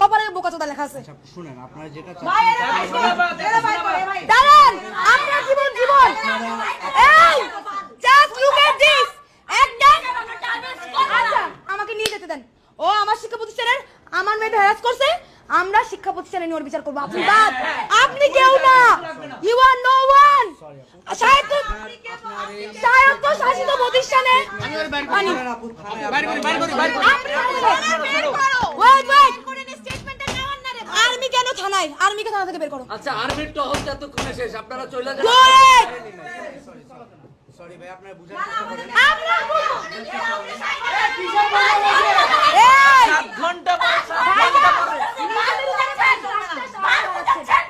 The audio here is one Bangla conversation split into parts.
কপালে বোকাচোদা লেখা আছে। আচ্ছা শুনেন আপনারা যেটা দাঁড়ান আপনার জীবন জীবন। এই জাস্ট লুক এট দিস আচ্ছা আমাকে নিয়ে যেতে দেন। ও আমার শিক্ষা প্রতিষ্ঠানের আমার মেয়েটা হ্যারাস করছে। আমরা শিক্ষা প্রতিষ্ঠানে নিয়ে ওর বিচার করব। আপনি বাদ। আপনি কেউ না। ইউ আর নো ওয়ান শায়দ তো শায়দ তো শাসিত প্রতিষ্ঠানে ওয়েট ওয়েট আর্মি কেন থানায় আর্মিকে থানা থেকে বের করো আচ্ছা আর্মির টহল এতক্ষণে শেষ আপনারা চলে যান Good! সরি ভাই আপনারা বুঝার চেষ্টা করেন আমরা বলব। এই! ঘণ্টা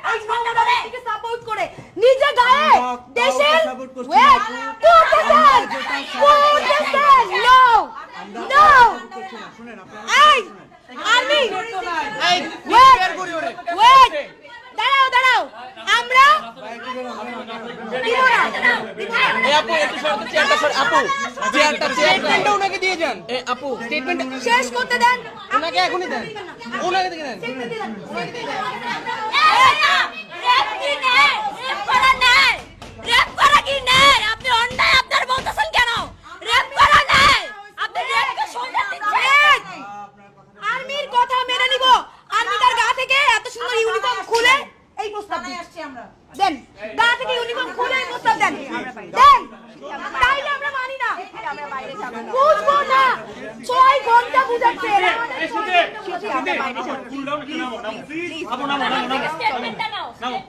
এই নোংরামিকে support করে নিজে গায়ে দেশের! না। শুনেন আপনারা! আর্মি! Wait! দাঁড়াও দাঁড়াও। আমরা ওনাকে শেষ করতে দেন। ওনাকে এখনই দেন। ওনাকে দিয়ে দেন আর্মির কথা মেনে নিব আর্মি তার গা থেকে এত সুন্দর ইউনিফর্ম খুলে এই প্রস্তাব দিন। দেন গা থেকে ইউনিফর্ম খুলে এই প্রস্তাব দেন দেন তাইলে আমরা মানি না বুঝব না। ছয় ঘণ্টা বুঝাচ্ছে।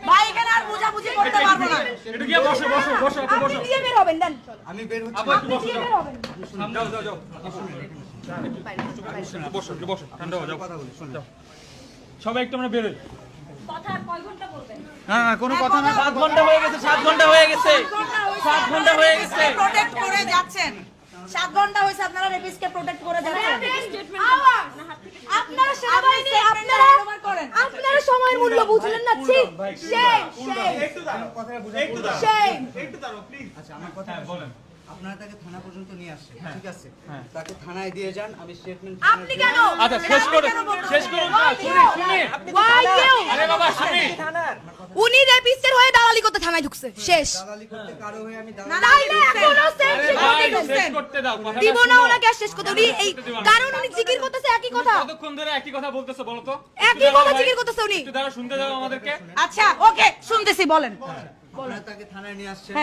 ভাই এখানে আর বুঝাবুঝি করতে পারব না। আপনি দিয়ে বের হবেন দেন আমি বের হচ্ছি। আপনি দিয়ে বের হবেন। কথা বলি শুনেন। সবাই একটু আমরা বেরোই। না না কোনো কথা না। সাত ঘণ্টা হয়ে গেছে সাত ঘণ্টা হয়ে গেছে। সাত ঘণ্টা হয়ে গেছে। প্রোটেক্ট করে যাচ্ছেন। সাত ঘণ্টা হয়েছে আপনারা রেপিসকে প্রোটেক্ট করে যাচ্ছেন! আপনারা সেনাবাহিনী আপনারা আপনারা সময়ের মূল্য বুঝলেন না ছি সেই সেই একটু দাঁড়াও প্লিজ আচ্ছা আমার কথা বলেন। আপনারা তাকে থানা পর্যন্ত নিয়ে আসছেন ঠিক আছে? তাকে থানায় দিয়ে যান আমি স্টেটমেন্ট আপনি কেন? আচ্ছা শেষ করুন শেষ করুন শুনি শুনি। আরে বাবা শুনি। উনি রেপিস্টের হয়ে দালালি করতে থানায় ঢুকছে শেষ। দালালি করতে কারও হয়ে আমি ঢুকছেন। করতে দাও দিব না ওনাকে শেষ করতে উনি এই কারণ উনি জিকির করতেছে একই কথা। কতক্ষণ ধরে একই কথা বলতেছো বলো তো? একই কথা জিকির করতেছে উনি। একটু দাঁড়া শুনতে দাও আমাদেরকে। আচ্ছা ওকে শুনতেছি বলেন। আপনারা তাকে থানায় নিয়ে আসছেন।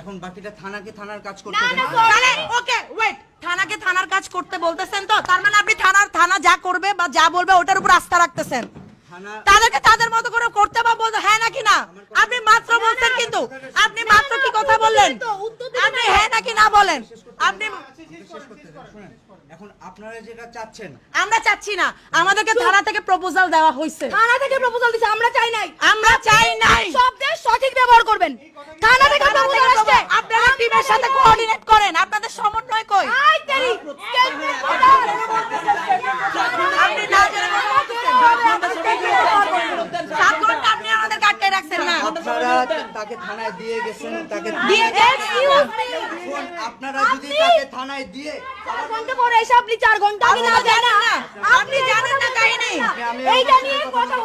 এখন বাকিটা থানাকে থানার কাজ করতে না দেন। না sorry। তাহলে ওকে ওয়েট থানাকে থানার কাজ করতে বলতেছেন তো? তার মানে আপনি থানার থানা যা করবে বা যা বলবে ওটার উপর আস্থা রাখতেছেন। তাদেরকে তাদের মতো করে করতে বা বলতে হ্যাঁ নাকি না? আপনি মাত্র বলছেন কিন্তু আপনি মাত্র কি কথা বললেন? আপনি হ্যাঁ নাকি না বলেন? আপনি শেষ করতে দেন শুনেন এখন আপনারা যেটা চাচ্ছেন আমরা চাচ্ছি না। আমাদেরকে থানা থেকে প্রপোজাল দেওয়া হয়েছে থানা থেকে প্রপোজাল দিছে আমরা চাই নাই। আমরা চাই নাই। সঠিক ব্যবহার করবেন। থানা থেকে প্রপোজাল আসছে। আপনারা টিমের সাথে কোঅর্ডিনেট করেন আপনাদের সমন্বয় কই আই তেরি statement order। আপনি না জেনে কথা বলতেছেন। সাত ঘণ্টা আপনি আমাদের কাটতে রাখছেন না আপনারা তাকে থানায় দিয়ে গেছেন তাকে আপনারা যদি তাকে থানায় দিয়ে চার ঘণ্টা পরে এসে আপনি চার ঘণ্টা আগে না জানেন না। আপনি জানেন না কাহিনী। এইটা নিয়ে কথা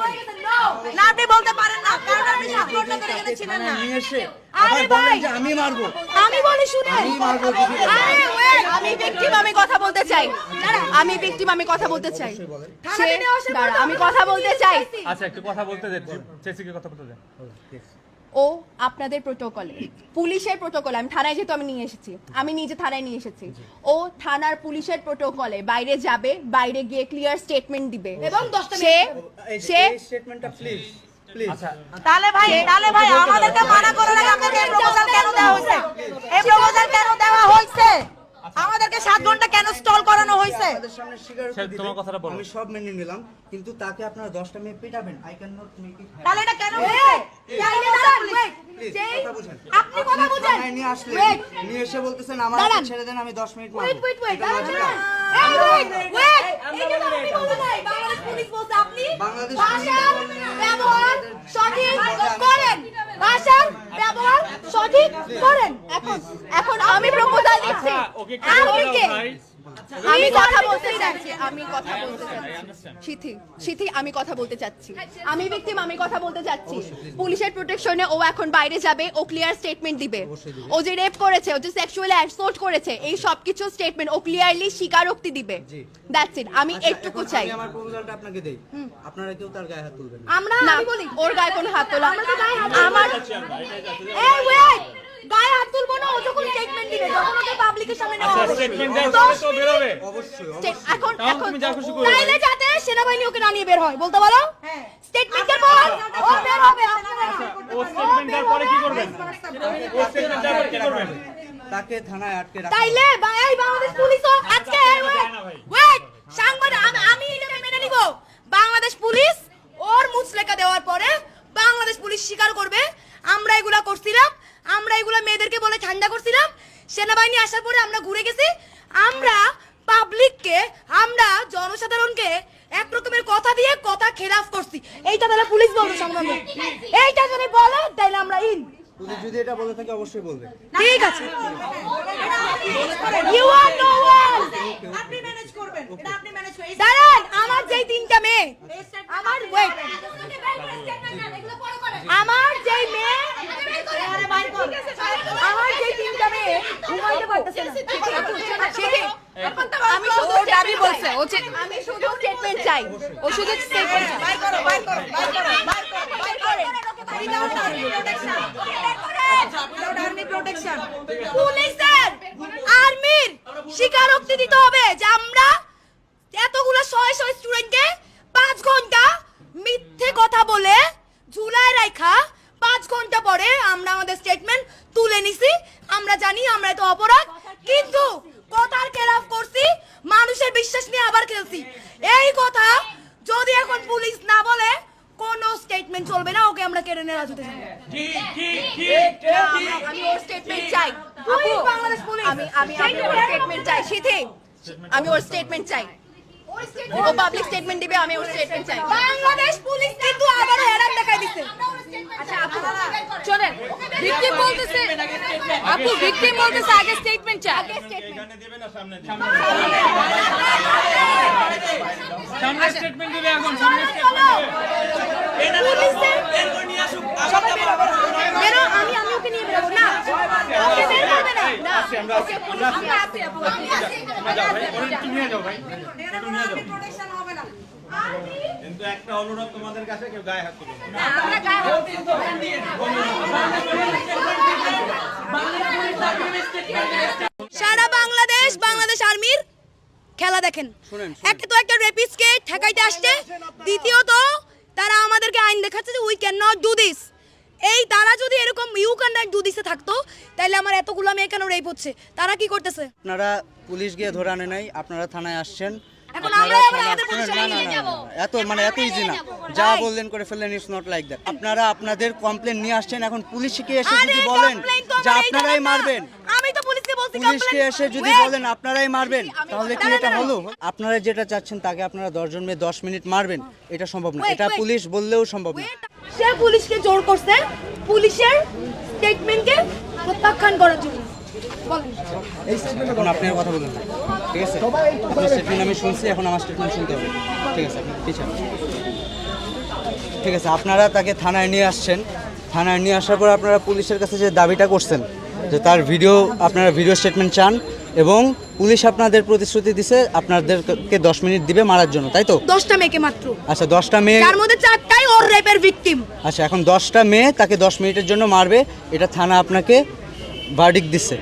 না। আপনি বলতে পারেন না। কারণ আপনি সাত ঘণ্টা ধরে এখানে ছিলেন না। নিয়ে এসে আরে ভাই। আমি মারবো। আমি বলি শুনেন। আমি মারবো আরে wait, আমি ভিকটিম আমি কথা বলতে চাই। আমি ভিকটিম আমি কথা বলতে চাই। আমি কথা বলতে চাই। আচ্ছা একটু কথা বলতে দেন। চেসিকে কথা বলতে দেন। ও আপনাদের প্রোটোকলে পুলিশের প্রোটোকলে আমি থানায় যেহেতু আমি নিয়ে এসেছি আমি নিজে থানায় নিয়ে এসেছি। ও থানার পুলিশের প্রোটোকলে বাইরে যাবে বাইরে গিয়ে ক্লিয়ার স্টেটমেন্ট দিবে। এবং সে সে স্টেটমেন্টটা প্লিজ প্লিজ আচ্ছা। তাহলে ভাই তাহলে ভাই আমাদেরকে মানা এই প্রপোজাল কেন দেওয়া হয়েছে? এই প্রপোজাল কেন দেওয়া হয়েছে? আমাদেরকে সাত ঘণ্টা কেন স্টল করানো হয়েছে সামনে স্বীকার স্যার, তোমার কথাটা বলো। আমি সব মেনে নিলাম কিন্তু তাকে আপনারা 10টা মেয়ে পিটাবেন। I can not make it তাহলে এটা কেন Wait, হয়েছে চাইলে দাঁড়ান, wait, প্লিজ যেই- কথা বুঝেন। আপনি কথা বুঝেন। নিয়ে আসলে নিয়ে এসে বলতেছেন আমার ছেড়ে দেন আমি 10 মিনিট সঠিক করেন। করেন। এখন এখন আমি প্রপোজাল দিচ্ছি। আচ্ছা কে? আমি কথা বলতে চাচ্ছি আমি কথা বলতে চাচ্ছি সিথি সিথি আমি কথা বলতে চাচ্ছি। আমি ভিকটিম আমি কথা বলতে চাচ্ছি। পুলিশের প্রোটেকশনে ও এখন বাইরে যাবে ও ক্লিয়ার স্টেটমেন্ট দিবে। ও যে রেপ করেছে ও যে সেক্সুয়ালি অ্যাসল্ট করেছে এই সব কিছু স্টেটমেন্ট ও ক্লিয়ারলি স্বীকারোক্তি দিবে। দ্যাটস ইট আমি আচ্ছা, একটুকু চাই। আমার প্রপোজালটা আপনাকে দেই। আপনারা কেউ তার গায়ে হাত তুলবেন আমরা আমি বলি। ওর গায়ে কোনো হাত তোলা আমরা তো গায়ে হাত আমার এই ওয়েট গায়ে হাত তুলবো না ও যখন স্টেটমেন্ট দিবে তখন ওকে পাবলিকের সামনে নেওয়া আচ্ছা হবে। স্টেটমেন্ট তো অবশ্যই state- অবশ্যই। এখন এখন তুমি যা খুশি করো। তাইলে যাতে সেনাবাহিনী ওকে না নিয়ে বের হয় বলতে পারো? স্টেটমেন্টের পর ও বের হবে ও স্টেটমেন্ট দেওয়ার পরে কি করবেন? ও স্টেটমেন্ট দেওয়ার পরে কি করবেন? তাকে থানায় আটকে রাখা তাইলে এই বাংলাদেশ পুলিশও আজকে ভাই। ওয়েট সাংবাদিক আমি আমি এটা মেনে নিব। বাংলাদেশ পুলিশ ওর মুচলেকা দেওয়ার পরে বাংলাদেশ পুলিশ স্বীকার করবে। আমরা এগুলা করছিলাম। আমরা এগুলো মেয়েদেরকে বলে ঠান্ডা করছিলাম, সেনাবাহিনী আসার পরে আমরা ঘুরে গেছি। আমরা পাবলিককে আমরা জনসাধারণকে এক রকমের কথা দিয়ে কথা খেলাফ করছি। এইটা তাহলে পুলিশ বলবে সংগ্রামে এইটা যদি বলে, তাহলে আমরা ইন পুলিশ যদি এটা বলে থাকে অবশ্যই বলবে ঠিক আছে ইউ আর নো ওয়ান আপনি ম্যানেজ করবেন এটা আপনি ম্যানেজ করবেন দাঁড়ান আমার যেই তিনটা মেয়ে আমার ওয়েট আমার যেই মেয়ে আমার যেই তিনটা মেয়ে ঘুমাইতে পারতেছে না সিথি, আমি শুধু দাবি বলছে ও আমি শুধু স্টেটমেন্ট চাই ও শুধু স্টেটমেন্ট চাই বাই করো বাই করো বাই করো বাই করো বাই করো আর্মির স্বীকারোক্তি দিতে হবে যে আমরা এতগুলো শয়ে শয়ে স্টুডেন্টকে পাঁচ ঘণ্টা মিথ্যে কথা বলে ঝুলায় রাখা পাঁচ ঘণ্টা পরে আমরা আমাদের স্টেটমেন্ট তুলে নিছি আমরা জানি আমরা এত অপরাধ কিন্তু কথার খেলাফ করছি মানুষের বিশ্বাস নিয়ে আবার খেলছি এই কথা যদি এখন পুলিশ না বলে কোনো স্টেটমেন্ট চলবে না ওকে আমরা কেড়ে নেওয়া যেতে চাই আমি ওর স্টেটমেন্ট চাই। আপু, বাংলাদেশ পুলিশ। আমি আমি আমি ওর স্টেটমেন্ট চাই। সিথি আমি ওর স্টেটমেন্ট চাই। ও পাবলিক স্টেটমেন্ট দিবে আমি ওর স্টেটমেন্ট চাই। বাংলাদেশ পুলিশ কিন্তু আবার হেরান দেখাই দিচ্ছে আচ্ছা আপু ভিকটিম বলতেছে আপু ভিকটিম বলতেছে আগে স্টেটমেন্ট চাই। আগে স্টেটমেন্ট এখানে না সামনে সামনে স্টেটমেন্ট দিবে এখন সামনে স্টেটমেন্ট বেরো আমি আমি ওকে নিয়ে বেরোবো। না ওকে বের করবে না। না ওকে পুলিশ আমরা আছি আপু আমি আছি ভাই ওরে একটু নিয়ে যাও ভাই। এর কোনো আর্মি প্রোটেকশন হবে না। কিন্তু একটা অনুরোধ তোমাদের কাছে কেউ গায়ে হাত তুলবে না। আমরা গায়ে হাত দিবো। সারা বাংলাদেশ বাংলাদেশ আর্মির খেলা দেখেন। একে তো একটা রেপিসকে ঠেকাইতে আসছে। দ্বিতীয়ত তারা আমাদেরকে আইন দেখাচ্ছে যে we can not do this এই তারা যদি এরকম ইউ ক্যান নট ডু দিসে থাকতো তাহলে আমার এতগুলো মেয়ে কেন রেপ হচ্ছে? তারা কি করতেছে? আপনারা পুলিশ গিয়ে ধরে আনে নাই আপনারা থানায় আসছেন। এখন আমাদের পুলিশের নিয়ে যাব। এত মানে এত ইজি না। যা বললেন করে ফেললেন ইটস নট লাইক দ্যাট আপনারা আপনাদের কমপ্লেন নিয়ে আসছেন এখন পুলিশকে এসে যদি বলেন যে আপনারাই মারবেন? পুলিশকে এসে যদি বলেন আপনারাই মারবেন তাহলে কি এটা হলো? আপনারা যেটা চাচ্ছেন তাকে আপনারা দশজন মেয়ে দশ মিনিট মারবেন এটা সম্ভব না। এটা পুলিশ বললেও সম্ভব না। সে পুলিশকে জোর করছে পুলিশের স্টেটমেন্টকে প্রত্যাখ্যান করার জন্য। এখন আপনি কথা বলুন ঠিক আছে? আপনার স্টেটমেন্ট আমি শুনছি এখন আমার স্টেটমেন্ট শুনতে হবে। ঠিক আছে পিছান। ঠিক আছে আপনারা তাকে থানায় নিয়ে আসছেন। থানায় নিয়ে আসার পর আপনারা পুলিশের কাছে যে দাবিটা করছেন যে তার ভিডিও আপনারা ভিডিও স্টেটমেন্ট চান এবং পুলিশ আপনাদের প্রতিশ্রুতি দিছে আপনাদেরকে দশ মিনিট দিবে মারার জন্য তাই তো? দশটা মেয়েকে মাত্র। আচ্ছা দশটা মেয়ে তার মধ্যে চারটাই ওর রেপের ভিকটিম আচ্ছা এখন দশটা মেয়ে তাকে দশ মিনিটের জন্য মারবে এটা থানা আপনাকে ভার্ডিক দিচ্ছে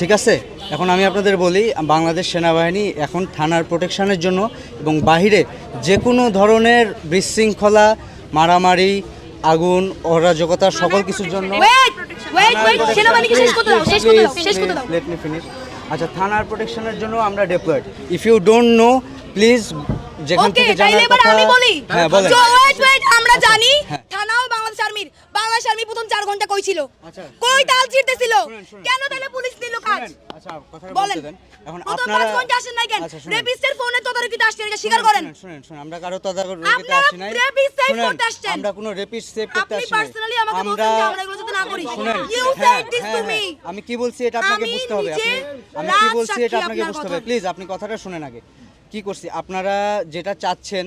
ঠিক আছে? এখন আমি আপনাদের বলি বাংলাদেশ সেনাবাহিনী এখন থানার প্রোটেকশনের জন্য এবং বাহিরে যে কোনো ধরনের বিশৃঙ্খলা মারামারি আগুন অরাজকতা সকল কিছুর জন্য ওয়েট ওয়েট ওয়েট সেনাবাহিনীকে শেষ করতে দাও শেষ করতে দাও শেষ করতে দাও। লেট মি ফিনিশ আচ্ছা থানার প্রোটেকশনের জন্য আমরা deployed if you don't know please যেখান থেকে জানার কথা হ্যাঁ বলেন। ওয়েট wait, আমরা জানি। হ্যাঁ। আর্মির বাংলাদেশ আর্মি প্রথম চার ঘণ্টা কই ছিল? আচ্ছা। কই তাল। কেন তাহলে পুলিশ নিল কাজ? আচ্ছা বলেন। এখন আপনারা ঘণ্টা আসেন নাই কেন? আচ্ছা, রেপিস্টের ফোনে তদারকিতে আসছেন এটা স্বীকার করেন। শুনেন, শুনেন আমরা কারও তদারকিতে আসি নাই। করতে আসছেন। আমরা কোনো রেপিস্ট সেভ করতে আসি নাই। পার্সোনালি আমাকে বলছেন যে আমরা এগুলো যাতে না শুনেন you said this to me আমি কি বলছি এটা আপনাকে বুঝতে হবে আমি কি বলছি এটা আপনাকে বুঝতে হবে। প্লিজ আপনি কথাটা শুনেন আগে। কি করছি? আপনারা যেটা চাচ্ছেন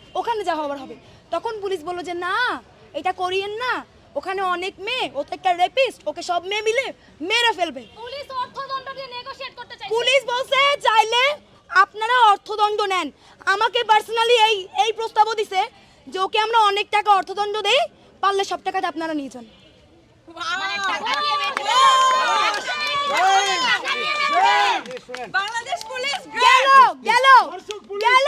ওখানে যা হবার হবে। তখন পুলিশ বলল যে না এটা করিয়েন না। ওখানে অনেক মেয়ে ও তো একটা রেপিস্ট ওকে সব মেয়ে মিলে মেরে ফেলবে। পুলিশ অর্থদণ্ড দিয়ে নেগোশিয়েট করতে চাইছে। পুলিশ বলছে চাইলে আপনারা অর্থদণ্ড নেন। আমাকে পার্সোনালি এই এই প্রস্তাবও দিছে যে ওকে আমরা অনেক টাকা অর্থদণ্ড দেই পারলে সব টাকাটা আপনারা নিয়ে যান। মানে টাকা দিয়ে বেঁচে বাংলাদেশ পুলিশ গেল গেল গেল।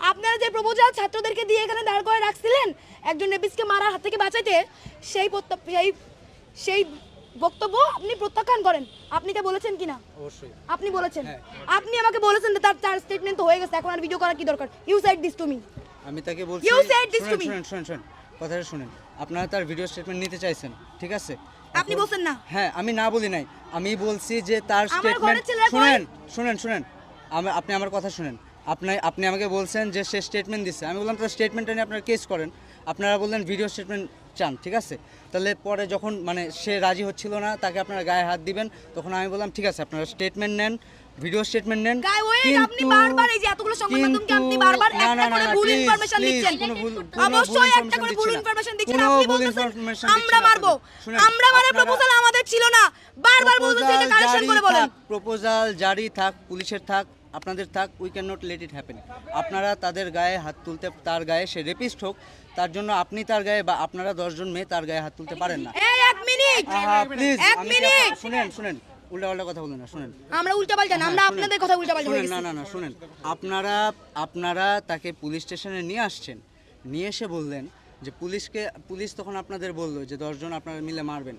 আপনারা যে প্রপোজাল ছাত্রদেরকে দিয়ে এখানে দাঁড় করে রাখছিলেন একজন রেপিসকে মারার হাত থেকে বাঁচাইতে সেই সেই সেই বক্তব্য আপনি প্রত্যাখ্যান করেন। আপনি এটা বলেছেন কিনা? অবশ্যই। আপনি বলেছেন। আপনি আমাকে বলেছেন যে তার তার স্টেটমেন্ট তো হয়ে গেছে এখন আর ভিডিও করার কি দরকার? You said this to me আমি তাকে বলছি said this to শুনেন me. শুনেন শুনেন শুনেন। কথাটা শুনেন। আপনারা তার ভিডিও স্টেটমেন্ট নিতে চাইছেন ঠিক আছে? আপনি বলছেন না। হ্যাঁ আমি না বলি নাই। আমি বলছি যে তার স্টেটমেন্ট? শুনেন শুনেন শুনেন। আমি আপনি আমার কথা শুনেন। আপনি আপনি আমাকে বলছেন যে সে স্টেটমেন্ট দিচ্ছে আমি বললাম তার স্টেটমেন্টটা নিয়ে আপনারা কেস করেন। আপনারা বললেন ভিডিও স্টেটমেন্ট চান। ঠিক আছে? তাহলে পরে যখন মানে সে রাজি হচ্ছিল না তাকে আপনারা গায়ে হাত দিবেন। তখন আমি বললাম ঠিক আছে আপনারা স্টেটমেন্ট নেন ভিডিও স্টেটমেন্ট নেন। আপনি কিন্তু- বারবার এই যে এতগুলো সংবাদ মাধ্যমকে আপনি কিন্তু- বারবার না, একটা না, করে না, ভুল ইনফরমেশন দিচ্ছেন। কোনো ভুল- কোনো ভুল অবশ্যই একটা করে ভুল। ইনফরমেশন দিচ্ছেন আপনি ভুল বলতেছেন আমরা মারবো। আমরা আপনারা- প্রপোজাল আমাদের ছিল না। বারবার বলতেছে এটা কারেকশন করে বলেন। প্রপোজাল জারি থাক পুলিশের থাক আপনাদের থাক we can not let it happen আপনারা তাদের গায়ে হাত তুলতে তার গায়ে সে রেপিস্ট হোক তার জন্য আপনি তার গায়ে বা আপনারা দশজন মেয়ে তার গায়ে হাত তুলতে পারেন না। প্লিজ শুনেন শুনেন উল্টাপাল্টা কথা বলেন না শুনেন। আমরা উল্টা পাল্টা না আমরা হ্যাঁ, আপনাদের কথা শুনেন, না না না শুনেন। আপনারা আপনারা তাকে পুলিশ স্টেশনে নিয়ে আসছেন নিয়ে এসে বললেন যে পুলিশকে পুলিশ তখন আপনাদের বলল যে দশজন আপনারা মিলে মারবেন।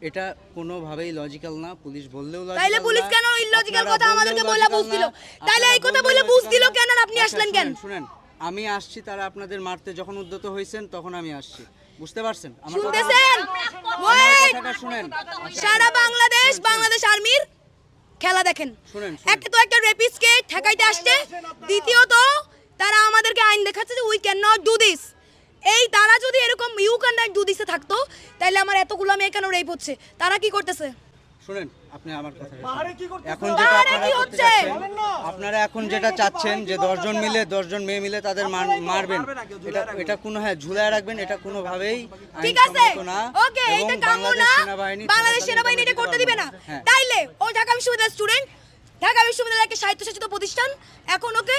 এটা কোনোভাবেই লজিক্যাল না পুলিশ বললেও তাইলে পুলিশ কেন ইলজিক্যাল কথা আমাদেরকে বলে বুঝ দিল তাইলে এই কথা বলে বুঝ দিল কেন আপনি আচ্ছা, আসলেন কেন? শুনেন, আমি আসছি তারা আপনাদের মারতে যখন উদ্যত হয়েছেন তখন আমি আসছি। বুঝতে পারছেন? আমার কথা- শুনতেছেন? কথাটা শুনেন। আচ্ছা, সারা বাংলাদেশ বাংলাদেশ আর্মির খেলা দেখেন। শুনেন, শুনেন। একটা তো একটা রেপিস্টকে ঠেকাইতে আসছে। দ্বিতীয়ত তারা আমাদেরকে আইন দেখাচ্ছে যে we can not do this এই তারা যদি এরকম ইউ ক্যান নট ডু থাকতো তাহলে আমার এতগুলো মেয়ে কেন রেপ হচ্ছে? তারা কি করতেছে? শুনেন আপনি আমার কথা পাহাড়ে কি করতেছে? এখন যেটা পাহাড়ে আপনারা কি হচ্ছে? আপনারা এখন যেটা চাচ্ছেন যে দশজন মিলে দশজন মেয়ে মিলে তাদের মারবেন। এটা এটা কোনো হ্যাঁ ঝুলায় রাখবেন এটা কোনোভাবেই ঠিক আছে। ওকে এটা কাম্য বাংলাদেশ না বাংলাদেশ সেনাবাহিনী এটা করতে দিবে না। হ্যাঁ। তাইলে ও ঢাকা বিশ্ববিদ্যালয়ের স্টুডেন্ট ঢাকা বিশ্ববিদ্যালয় একটা স্বায়ত্তশাসিত প্রতিষ্ঠান এখন ওকে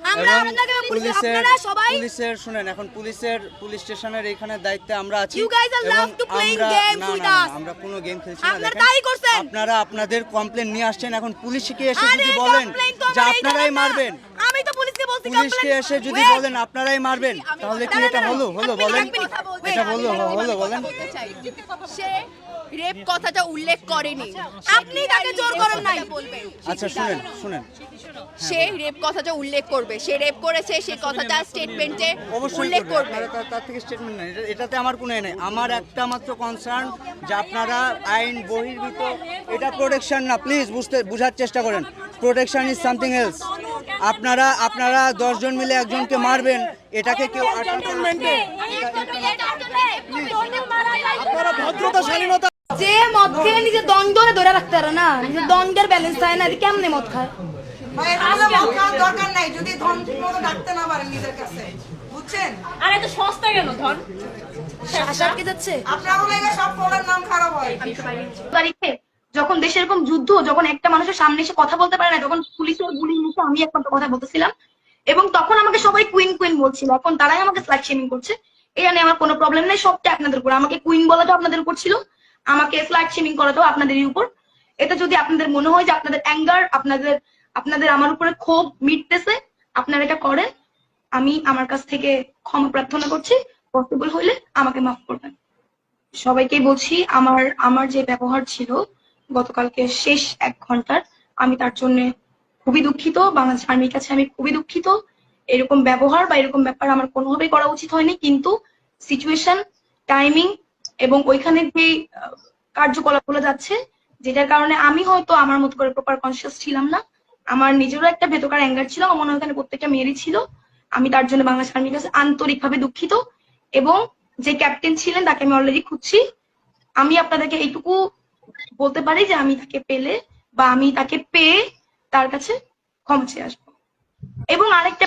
পুলিশের আপনারা সবাই- পুলিশের শুনেন এখন পুলিশের পুলিশ স্টেশনের এখানে দায়িত্বে আমরা আছি আমরা- games না, না, না, আমরা কোনো গেম খেলছি না। আপনারা তাই করছেন। আপনারা আপনাদের কমপ্লেন নিয়ে আসছেন এখন পুলিশকে এসে যদি বলেন যে আপনারাই মারবেন। আমি তো পুলিশকে বলছি পুলিশকে এসে যদি বলেন আপনারাই মারবেন। তাহলে কি এটা হলো? হলো বলেন। এটা বলল হলো বলেন। সে রেপ কথাটা উল্লেখ করেনি। আপনি তাকে জোর করেন নাই। বলবেন। আচ্ছা শুনেন শুনেন। সে রেপ কথাটা উল্লেখ করবে। সে রেপ করেছে সে কথাটা স্টেটমেন্টে উল্লেখ করবে। তার- থেকে স্টেটমেন্ট এটা- এটাতে আমার কোনো এ নেই। আমার একটা মাত্র কনসার্ন যে আপনারা আইন বহির্ভূত এটা প্রোটেকশন না প্লিজ বুঝতে বুঝার চেষ্টা করেন। প্রোটেকশন ইজ সামথিং এলস আপনারা আপনারা দশজন মিলে একজনকে মারবেন এটাকে কেউ আটকাতে ভদ্রতা শালীনতা যে মদ খেয়ে দ্বন্দ্বরে ধরে রাখতে পারে না নিজের দ্বন্দ্বের ব্যালেন্স থাকে না কেমনে মদ খায়? ভাই এগুলো মদ খাওয়ার দরকার নাই যদি ধন ঠিক মতো ডাকতে না পারেন নিজের কাছে। বুঝছেন? আর এত সস্তা কেন ধন? আশা কি যাচ্ছে? আপনারও লেগে সব ফোনের নাম খারাপ হয়। তারিখে যখন দেশে এরকম যুদ্ধ যখন একটা মানুষের সামনে এসে কথা বলতে পারে না যখন পুলিশের গুলি মুখে আমি একমাত্র কথা বলতেছিলাম। এবং তখন আমাকে সবাই কুইন কুইন বলছিল। এখন তারাই আমাকে স্লাইড শেমিং করছে। এটা নিয়ে আমার কোনো প্রবলেম নেই সবটা আপনাদের উপর। আমাকে কুইন বলাটাও আপনাদের উপর ছিল। আমাকে স্লাইড শেমিং করাটাও আপনাদেরই উপর। এটা যদি আপনাদের মনে হয় যে আপনাদের অ্যাঙ্গার আপনাদের আপনাদের আমার উপরে ক্ষোভ মিটতেছে, আপনারা এটা করেন। আমি আমার কাছ থেকে ক্ষমা প্রার্থনা করছি। পসিবল হইলে আমাকে মাফ করবেন। সবাইকে বলছি, আমার আমার যে ব্যবহার ছিল গতকালকে শেষ এক ঘণ্টার, আমি তার জন্য খুবই দুঃখিত। বাংলাদেশ আর্মির কাছে আমি খুবই দুঃখিত। এরকম ব্যবহার বা এরকম ব্যাপার আমার কোনোভাবেই করা উচিত হয়নি। কিন্তু সিচুয়েশন টাইমিং এবং ওইখানে যে আহ, কার্যকলাপগুলো যাচ্ছে যেটার কারণে আমি হয়তো আমার মতো করে প্রপার কনসিয়াস ছিলাম না। আমার নিজেরও একটা ভেতকার অ্যাঙ্গার ছিল আমার মনে হয় ওখানে প্রত্যেকটা মেয়েরই ছিল। আমি তার জন্য বাংলাদেশ আর্মির কাছে আন্তরিকভাবে দুঃখিত এবং যে ক্যাপ্টেন ছিলেন তাকে আমি অলরেডি খুঁজছি। আমি আপনাদেরকে এইটুকু বলতে পারি যে আমি তাকে পেলে বা আমি তাকে পেয়ে তার কাছে ক্ষমা চেয়ে আসব। এবং আরেকটা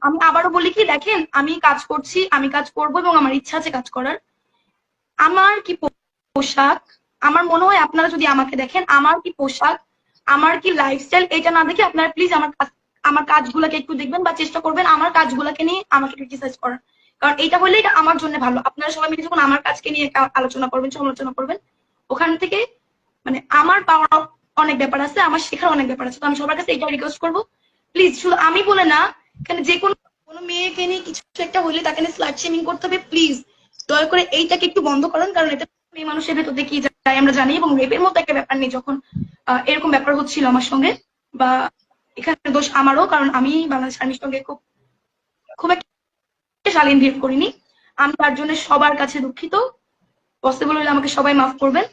আমি আবারও বলি কি দেখেন আমি কাজ করছি আমি কাজ করব এবং আমার ইচ্ছা আছে কাজ করার। আমার কি পোশাক? আমার মনে হয় আপনারা যদি আমাকে দেখেন, আমার কি পোশাক, আমার কি লাইফস্টাইল এটা না দেখে আপনারা প্লিজ আমার আমার কাজগুলোকে একটু দেখবেন বা চেষ্টা করবেন আমার কাজগুলোকে নিয়ে আমাকে ক্রিটিসাইজ করার। কারণ এটা হলে এটা আমার জন্য ভালো। আপনারা সবাই মিলে যখন আমার কাজকে নিয়ে আলোচনা করবেন, সমালোচনা করবেন, ওখান থেকে মানে আমার পাওয়ার অনেক ব্যাপার আছে, আমার শেখার অনেক ব্যাপার আছে, তো আমি সবার কাছে এটা রিকোয়েস্ট করব। প্লিজ শুধু আমি বলে না, এখানে যে কোনো কোনো মেয়েকে নিয়ে কিছু একটা হইলে তাকে নিয়ে স্লাট শেমিং করতে হবে প্লিজ দয়া করে এইটাকে একটু বন্ধ করেন, কারণ এটা মেয়ে মানুষের ভেতর কি যায় আমরা জানি এবং রেপের মতো একটা ব্যাপার নেই যখন এরকম ব্যাপার হচ্ছিল আমার সঙ্গে বা এখানে দোষ আমারও, কারণ আমি বাংলাদেশ আর্মির সঙ্গে খুব খুব একটা শালীন বিহেভ করিনি। আমি তার জন্য সবার কাছে দুঃখিত। পসিবল হলে আমাকে সবাই মাফ করবেন।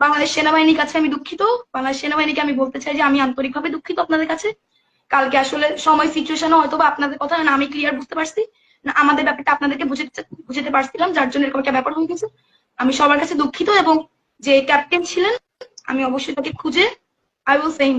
বাংলাদেশ সেনাবাহিনীর কাছে আমি দুঃখিত। বাংলাদেশ সেনাবাহিনীকে আমি বলতে চাই যে আমি আন্তরিকভাবে দুঃখিত আপনাদের কাছে। কালকে আসলে সময় সিচুয়েশনে হয়তো বা আপনাদের কথা আমি ক্লিয়ার বুঝতে পারছি। আমাদের ব্যাপারটা আপনাদেরকে বুঝাতে বুঝাতে পারছিলাম, যার জন্য এরকম একটা ব্যাপার হয়ে গেছে। আমি সবার কাছে দুঃখিত এবং যে ক্যাপ্টেন ছিলেন, আমি অবশ্যই তাকে খুঁজে আই উইল সেম